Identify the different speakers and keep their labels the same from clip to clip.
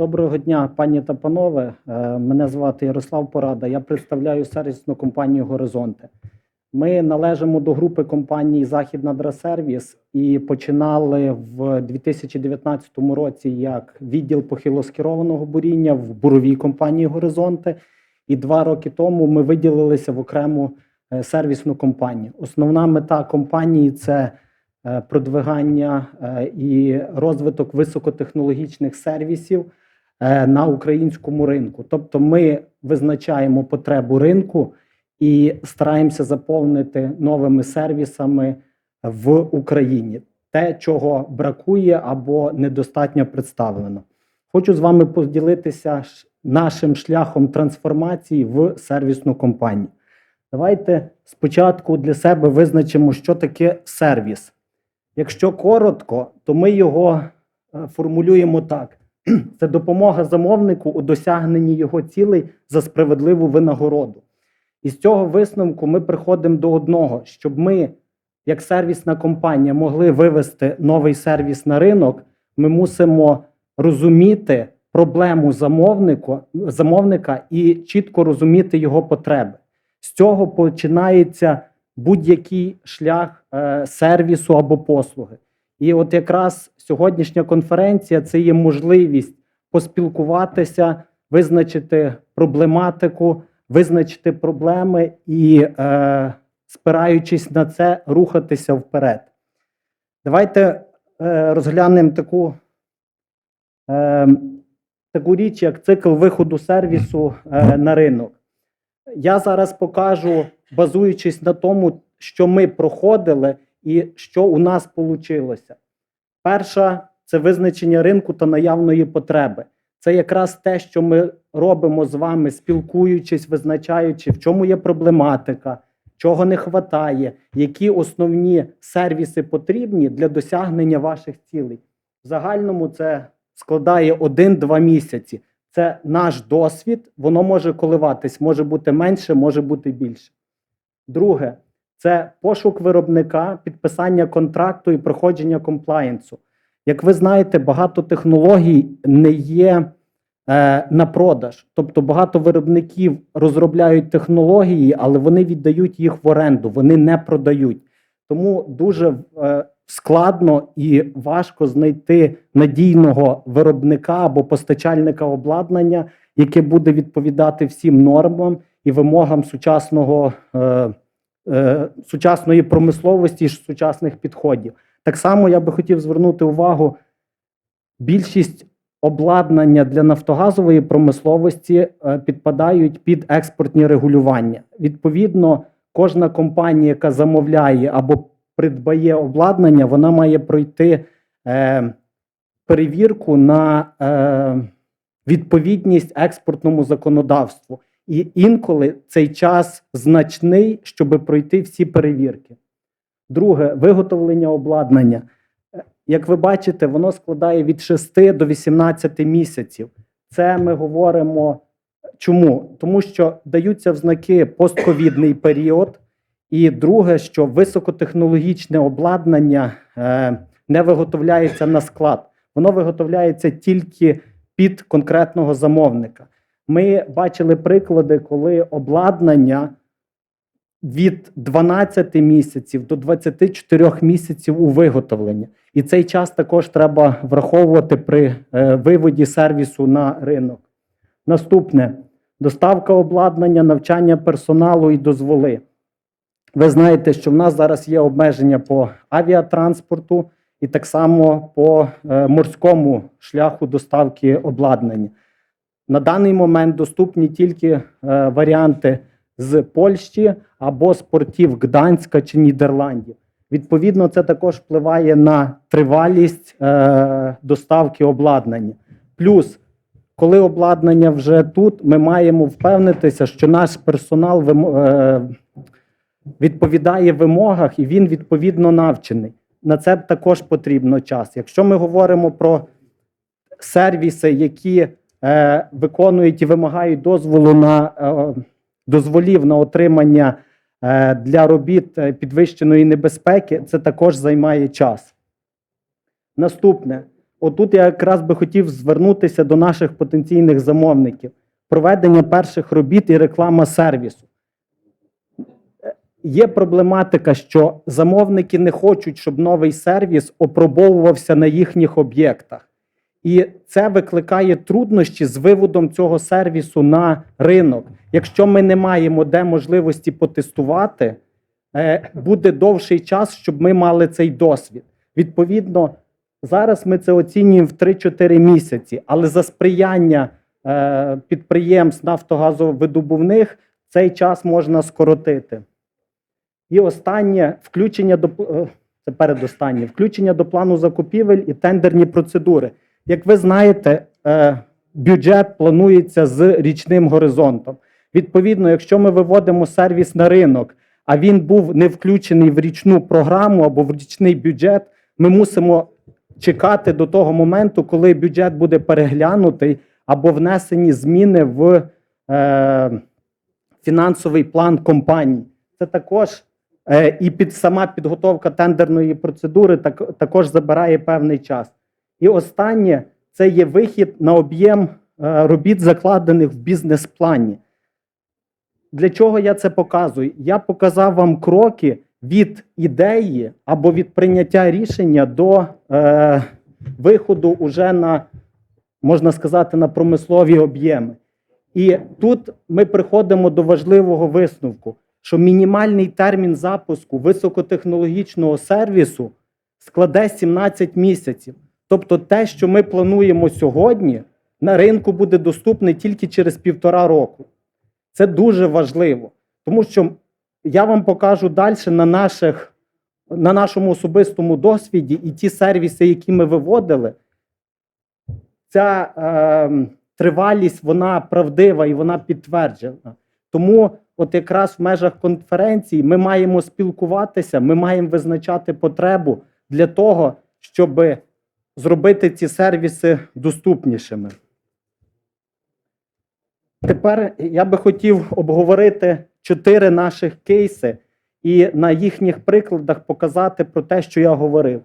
Speaker 1: Доброго дня, пані та панове. Е, Мене звати Ярослав Порада. Я представляю сервісну компанію Горизонти. Ми належимо до групи компаній Західна Драсервіс і починали в 2019 році як відділ похилоскерованого буріння в буровій компанії Горизонти. І два роки тому ми виділилися в окрему е, сервісну компанію. Основна мета компанії це е, продвигання і розвиток високотехнологічних сервісів на українському ринку. Тобто, ми визначаємо потребу ринку і стараємося заповнити новими сервісами в Україні те, чого бракує або недостатньо представлено. Хочу з вами поділитися нашим шляхом трансформації в сервісну компанію. Давайте спочатку для себе визначимо, що таке сервіс. Якщо коротко, то ми його е, формулюємо так: це допомога замовнику у досягненні його цілей за справедливу винагороду. І з цього висновку ми приходимо до одного, щоб ми, як сервісна компанія, могли вивести новий сервіс на ринок, ми мусимо розуміти проблему замовнику, замовника і чітко розуміти його потреби. З цього починається будь-який шлях е, сервісу або послуги. І от якраз сьогоднішня конференція це є можливість поспілкуватися, визначити проблематику, визначити проблеми і, е, спираючись на це, рухатися вперед. Давайте е, розглянемо таку, е, таку річ, як цикл виходу сервісу е, на ринок. Я зараз покажу, базуючись на тому, що ми проходили і що у нас вийшло. Перша це визначення ринку та наявної потреби. Це якраз те, що ми робимо з вами, спілкуючись, визначаючи, в чому є проблематика, чого не вистачає, які основні сервіси потрібні для досягнення ваших цілей. В загальному це складає 1-2 місяці. Це наш досвід, воно може коливатись, може бути менше, може бути більше. Друге, це пошук виробника, підписання контракту і проходження комплаєнсу. Як ви знаєте, багато технологій не є е, на продаж. Тобто багато виробників розробляють технології, але вони віддають їх в оренду, вони не продають. Тому дуже е, складно і важко знайти надійного виробника або постачальника обладнання, яке буде відповідати всім нормам і вимогам сучасного, е, сучасної промисловості і сучасних підходів. Так само я би хотів звернути увагу, більшість обладнання для нафтогазової промисловості е, підпадають під експортні регулювання. Відповідно, кожна компанія, яка замовляє або придбає обладнання, вона має пройти е, перевірку на е, відповідність експортному законодавству. І інколи цей час значний, щоб пройти всі перевірки. Друге, виготовлення обладнання. Як ви бачите, воно складає від 6 до 18 місяців. Це ми говоримо чому? Тому що даються взнаки постковідний період. І друге, що високотехнологічне обладнання е, не виготовляється на склад, воно виготовляється тільки під конкретного замовника. Ми бачили приклади, коли обладнання від 12 місяців до 24 місяців у виготовленні. І цей час також треба враховувати при е, виводі сервісу на ринок. Наступне доставка обладнання, навчання персоналу і дозволи. Ви знаєте, що в нас зараз є обмеження по авіатранспорту і так само по е, морському шляху доставки обладнання. На даний момент доступні тільки е, варіанти з Польщі або з портів Гданська чи Нідерландів. Відповідно, це також впливає на тривалість е, доставки обладнання. Плюс, коли обладнання вже тут, ми маємо впевнитися, що наш персонал е, відповідає вимогах і він відповідно навчений. На це також потрібно час. Якщо ми говоримо про сервіси, які виконують і вимагають дозволу на е, дозволів на отримання е, для робіт е, підвищеної небезпеки, це також займає час. Наступне отут я якраз би хотів звернутися до наших потенційних замовників. Проведення перших робіт і реклама сервісу. Е, Є проблематика, що замовники не хочуть, щоб новий сервіс опробовувався на їхніх об'єктах. І це викликає труднощі з виводом цього сервісу на ринок. Якщо ми не маємо де можливості потестувати, е, буде довший час, щоб ми мали цей досвід. Відповідно, зараз ми це оцінюємо в 3-4 місяці, але за сприяння е, підприємств нафтогазовидобувних цей час можна скоротити. І останнє включення до е, це передостаннє включення до плану закупівель і тендерні процедури. Як ви знаєте, е, бюджет планується з річним горизонтом. Відповідно, якщо ми виводимо сервіс на ринок, а він був не включений в річну програму або в річний бюджет, ми мусимо чекати до того моменту, коли бюджет буде переглянутий або внесені зміни в е, фінансовий план компанії. Це також е, і під сама підготовка тендерної процедури так, також забирає певний час. І останнє це є вихід на об'єм е, робіт, закладених в бізнес-плані. Для чого я це показую? Я показав вам кроки від ідеї або від прийняття рішення до е, виходу уже на, можна сказати, на промислові об'єми. І тут ми приходимо до важливого висновку, що мінімальний термін запуску високотехнологічного сервісу складе 17 місяців. Тобто те, що ми плануємо сьогодні, на ринку буде доступне тільки через півтора року. Це дуже важливо, тому що я вам покажу далі на, наших, на нашому особистому досвіді і ті сервіси, які ми виводили, ця е, тривалість вона правдива і вона підтверджена. Тому, от якраз в межах конференції ми маємо спілкуватися, ми маємо визначати потребу для того, щоб зробити ці сервіси доступнішими. Тепер я би хотів обговорити чотири наших кейси і на їхніх прикладах показати про те, що я говорив.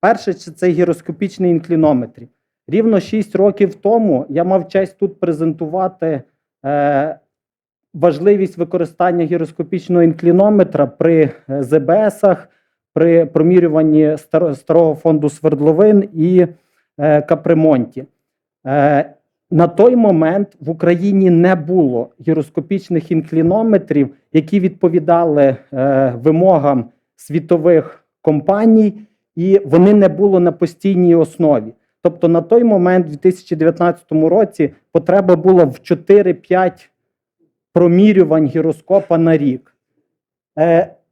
Speaker 1: Перше, це цей гіроскопічний інклінометр. Рівно 6 років тому я мав честь тут презентувати е, важливість використання гіроскопічного інклінометра при е, ЗБСах, при промірюванні старого фонду свердловин і е, капремонті. Е, на той момент в Україні не було гіроскопічних інклінометрів, які відповідали е, вимогам світових компаній, і вони не було на постійній основі. Тобто на той момент, в 2019 році, потреба була в 4-5 промірювань гіроскопа на рік.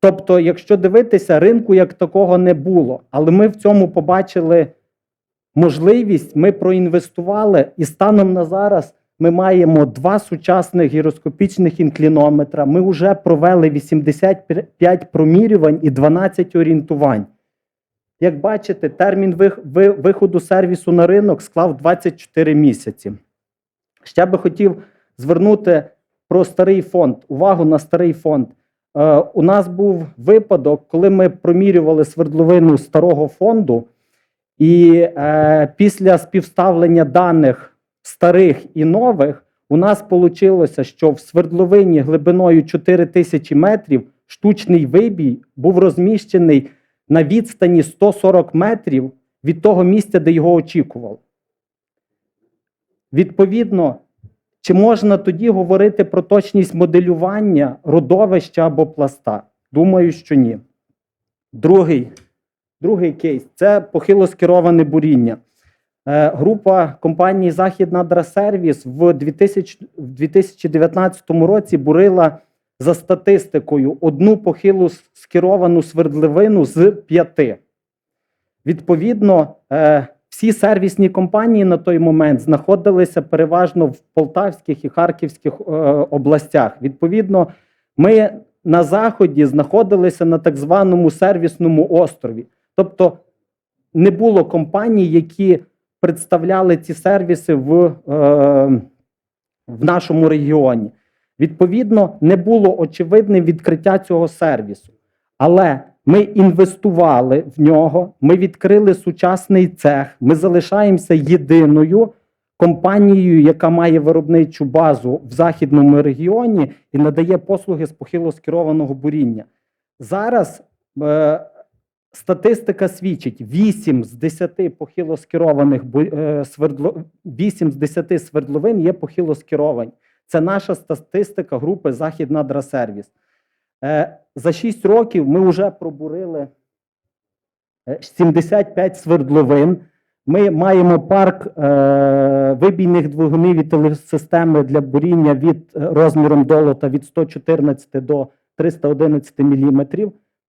Speaker 1: Тобто, якщо дивитися, ринку як такого не було, але ми в цьому побачили можливість, ми проінвестували, і станом на зараз ми маємо два сучасних гіроскопічних інклінометра. Ми вже провели 85 промірювань і 12 орієнтувань. Як бачите, термін виходу сервісу на ринок склав 24 місяці. Ще би хотів звернути про старий фонд, увагу на старий фонд. Е, у нас був випадок, коли ми промірювали свердловину старого фонду, і е, після співставлення даних старих і нових у нас вийшло, що в свердловині глибиною 4000 метрів штучний вибій був розміщений на відстані 140 метрів від того місця, де його очікували. Відповідно, чи можна тоді говорити про точність моделювання родовища або пласта? Думаю, що ні. Другий, другий кейс це похило скероване буріння. Е, Група компанії Західнадрасервіс в 2000 в 2019 році бурила за статистикою одну похилу скеровану свердловину з п'яти. Відповідно, е, всі сервісні компанії на той момент знаходилися переважно в Полтавських і Харківських е, областях. Відповідно, ми на заході знаходилися на так званому сервісному острові. Тобто не було компаній, які представляли ці сервіси в, е, в нашому регіоні. Відповідно, не було очевидне відкриття цього сервісу. Але Ми інвестували в нього, ми відкрили сучасний цех. Ми залишаємося єдиною компанією, яка має виробничу базу в західному регіоні і надає послуги з похилоскерованого буріння. Зараз е, статистика свідчить: 8 з 10 похилоскерованих бу- е, свердло, 8 з 10 свердловин є похилоскеровані. Це наша статистика групи Західнадрасервіс. Е, за 6 років ми вже пробурили е, 75 свердловин. Ми маємо парк е, вибійних двигунів і телесистеми для буріння від е, розміром долота від 114 до 311 мм.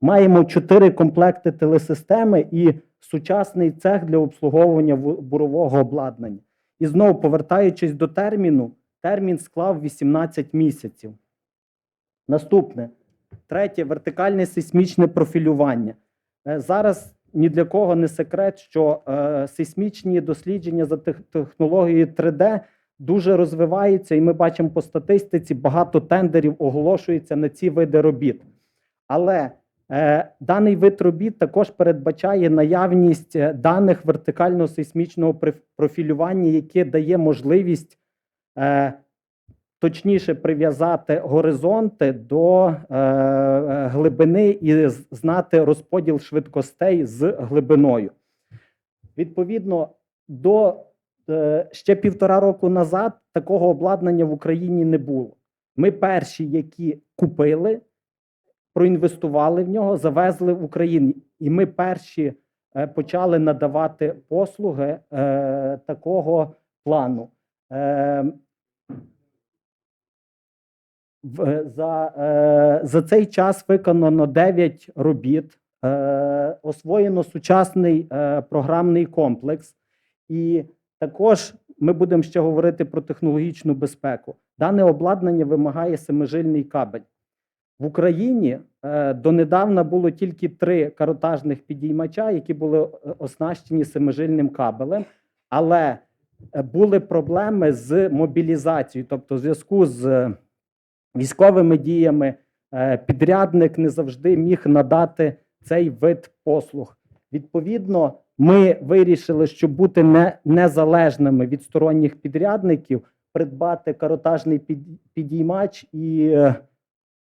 Speaker 1: Маємо 4 комплекти телесистеми і сучасний цех для обслуговування бурового обладнання. І знову повертаючись до терміну, термін склав 18 місяців. Наступне. Третє вертикальне сейсмічне профілювання. Е, Зараз ні для кого не секрет, що е, сейсмічні дослідження за технологією 3D дуже розвиваються, і ми бачимо по статистиці, багато тендерів оголошується на ці види робіт. Але е, даний вид робіт також передбачає наявність даних вертикального сейсмічного профілювання, яке дає можливість точніше прив'язати горизонти до е, е, глибини і знати розподіл швидкостей з глибиною. Відповідно, до е, ще півтора року назад такого обладнання в Україні не було. Ми перші, які купили, проінвестували в нього, завезли в Україну. І ми перші е, почали надавати послуги е, такого плану. Е, за, е, за цей час виконано 9 робіт, е, освоєно сучасний е, програмний комплекс, і також ми будемо ще говорити про технологічну безпеку. Дане обладнання вимагає семижильний кабель. В Україні е, донедавна було тільки три каротажних підіймача, які були е, оснащені семижильним кабелем, але е, були проблеми з мобілізацією, тобто в зв'язку з е, військовими діями е, підрядник не завжди міг надати цей вид послуг. Відповідно, ми вирішили, щоб бути не, незалежними від сторонніх підрядників, придбати каротажний під, підіймач і е,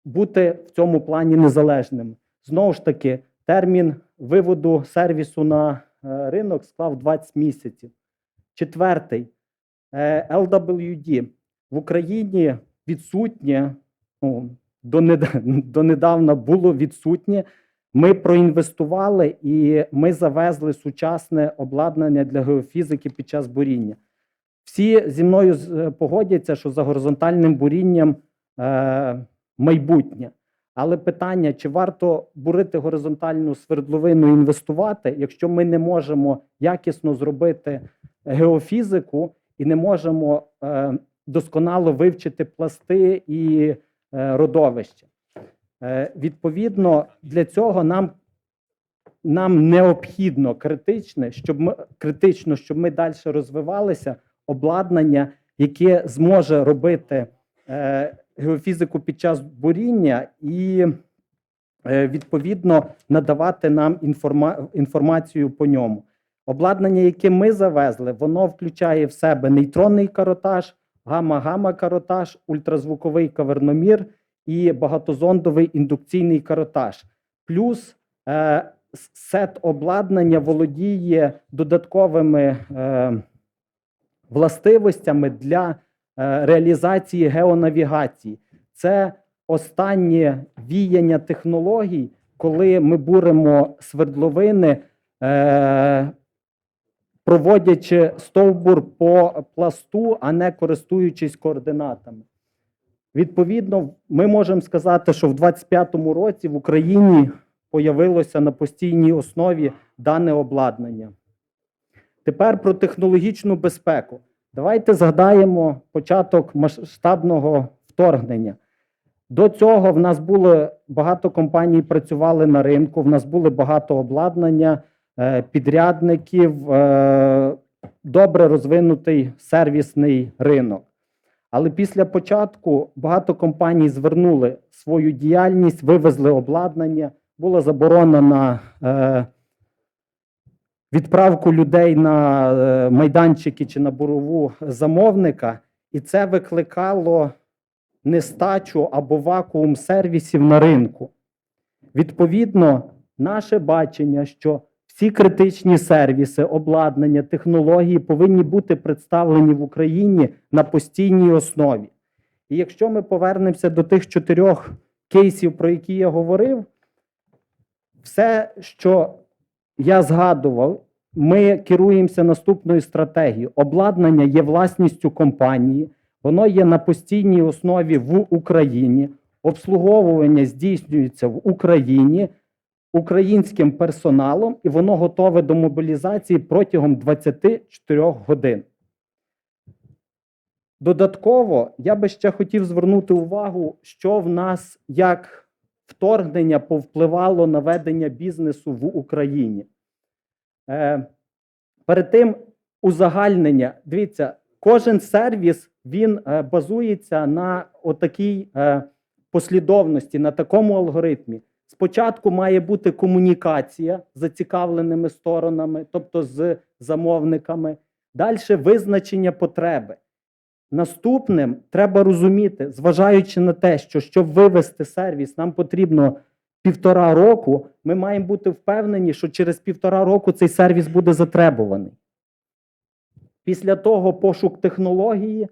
Speaker 1: бути в цьому плані незалежними. Знову ж таки, термін виводу сервісу на е, ринок склав 20 місяців. Четвертий LWD в Україні відсутнє, ну, донедавна було відсутнє. Ми проінвестували і ми завезли сучасне обладнання для геофізики під час буріння. Всі зі мною е, погодяться, що за горизонтальним бурінням е, майбутнє. Але питання, чи варто бурити горизонтальну свердловину і інвестувати, якщо ми не можемо якісно зробити геофізику і не можемо е, досконало вивчити пласти і е, родовище. Відповідно, для цього нам, нам необхідно критичне, щоб ми, критично, щоб ми далі розвивалися, обладнання, яке зможе робити е, геофізику під час буріння і е, відповідно надавати нам інформа, інформацію по ньому. Обладнання, яке ми завезли, воно включає в себе нейтронний каротаж, гамма-гамма каротаж, ультразвуковий каверномір і багатозондовий індукційний каротаж. Плюс е, сет обладнання володіє додатковими е, властивостями для е, реалізації геонавігації. Це останнє віяння технологій, коли ми буримо свердловини, е, проводячи стовбур по пласту, а не користуючись координатами. Відповідно, ми можемо сказати, що в 2025 році в Україні появилося на постійній основі дане обладнання. Тепер про технологічну безпеку. Давайте згадаємо початок масштабного вторгнення. До цього в нас було багато компаній працювали на ринку, в нас було багато обладнання, підрядників, е, добре розвинутий сервісний ринок. Але після початку багато компаній звернули свою діяльність, вивезли обладнання, була заборона на е, відправку людей на е, майданчики чи на бурову замовника, і це викликало нестачу або вакуум сервісів на ринку. Відповідно, наше бачення, що всі критичні сервіси, обладнання, технології повинні бути представлені в Україні на постійній основі. І якщо ми повернемося до тих чотирьох кейсів, про які я говорив, все, що я згадував, ми керуємося наступною стратегією. Обладнання є власністю компанії, воно є на постійній основі в Україні, обслуговування здійснюється в Україні українським персоналом, і воно готове до мобілізації протягом 24 годин. Додатково я би ще хотів звернути увагу, що в нас як вторгнення повпливало на ведення бізнесу в Україні. Е, перед тим узагальнення, дивіться, кожен сервіс він е, базується на отакій е, послідовності, на такому алгоритмі. Спочатку має бути комунікація з зацікавленими сторонами, тобто з замовниками. Далі визначення потреби. Наступним треба розуміти, зважаючи на те, що щоб вивести сервіс, нам потрібно півтора року. Ми маємо бути впевнені, що через півтора року цей сервіс буде затребуваний. Після того пошук технології,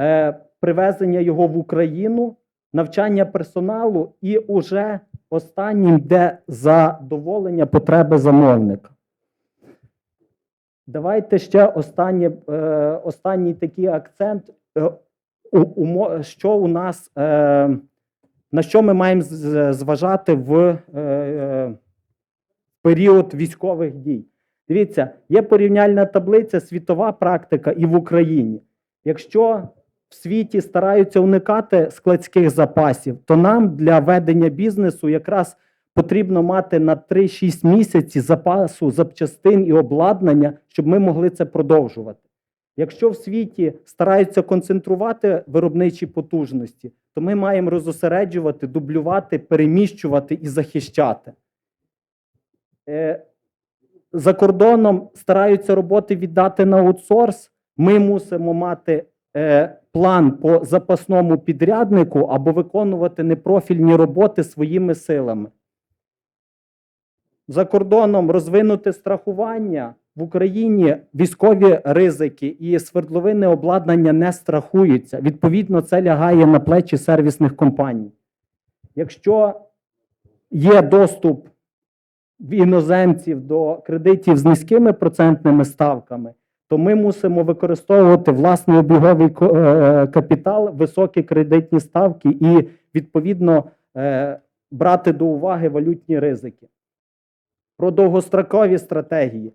Speaker 1: е, привезення його в Україну, навчання персоналу і уже останнім йде задоволення потреби замовника. Давайте ще останнє, е, останній такий акцент. Е, що у нас, е, на що ми маємо зважати в період військових дій? Дивіться, є порівняльна таблиця, світова практика і в Україні. Якщо в світі стараються уникати складських запасів, то нам для ведення бізнесу якраз потрібно мати на 3-6 місяців запасу запчастин і обладнання, щоб ми могли це продовжувати. Якщо в світі стараються концентрувати виробничі потужності, то ми маємо розосереджувати, дублювати, переміщувати і захищати. Е, За кордоном стараються роботи віддати на аутсорс. Ми мусимо мати план по запасному підряднику або виконувати непрофільні роботи своїми силами. За кордоном розвинути страхування в Україні військові ризики і свердловинне обладнання не страхуються. Відповідно, це лягає на плечі сервісних компаній. Якщо є доступ іноземців до кредитів з низькими процентними ставками, то ми мусимо використовувати власний обіговий е, капітал, високі кредитні ставки і відповідно е, брати до уваги валютні ризики. Про довгострокові стратегії.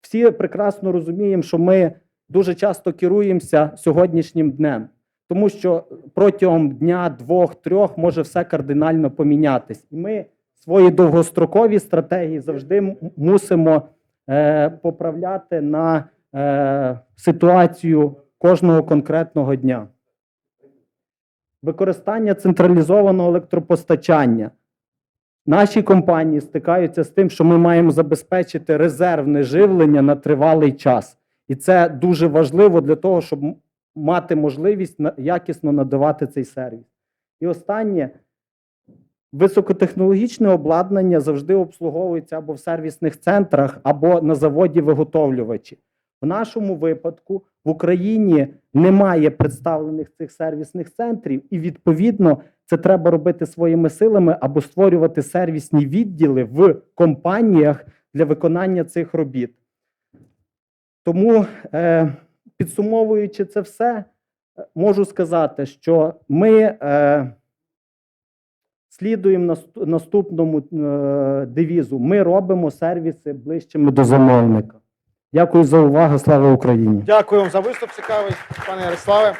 Speaker 1: Всі прекрасно розуміємо, що ми дуже часто керуємося сьогоднішнім днем, тому що протягом дня, двох, трьох може все кардинально помінятись. І ми свої довгострокові стратегії завжди мусимо е, поправляти на е, ситуацію кожного конкретного дня. Використання централізованого електропостачання. Наші компанії стикаються з тим, що ми маємо забезпечити резервне живлення на тривалий час. І це дуже важливо для того, щоб мати можливість якісно надавати цей сервіс. І останнє високотехнологічне обладнання завжди обслуговується або в сервісних центрах, або на заводі виготовлювачі. В нашому випадку в Україні немає представлених цих сервісних центрів, і відповідно це треба робити своїми силами або створювати сервісні відділи в компаніях для виконання цих робіт. Тому, е, підсумовуючи це все, можу сказати, що ми е, слідуємо наступному е, девізу: ми робимо сервіси ближчими до замовника. Дякую за увагу. Слава Україні!
Speaker 2: Дякую вам за виступ цікавий, пане Ярославе.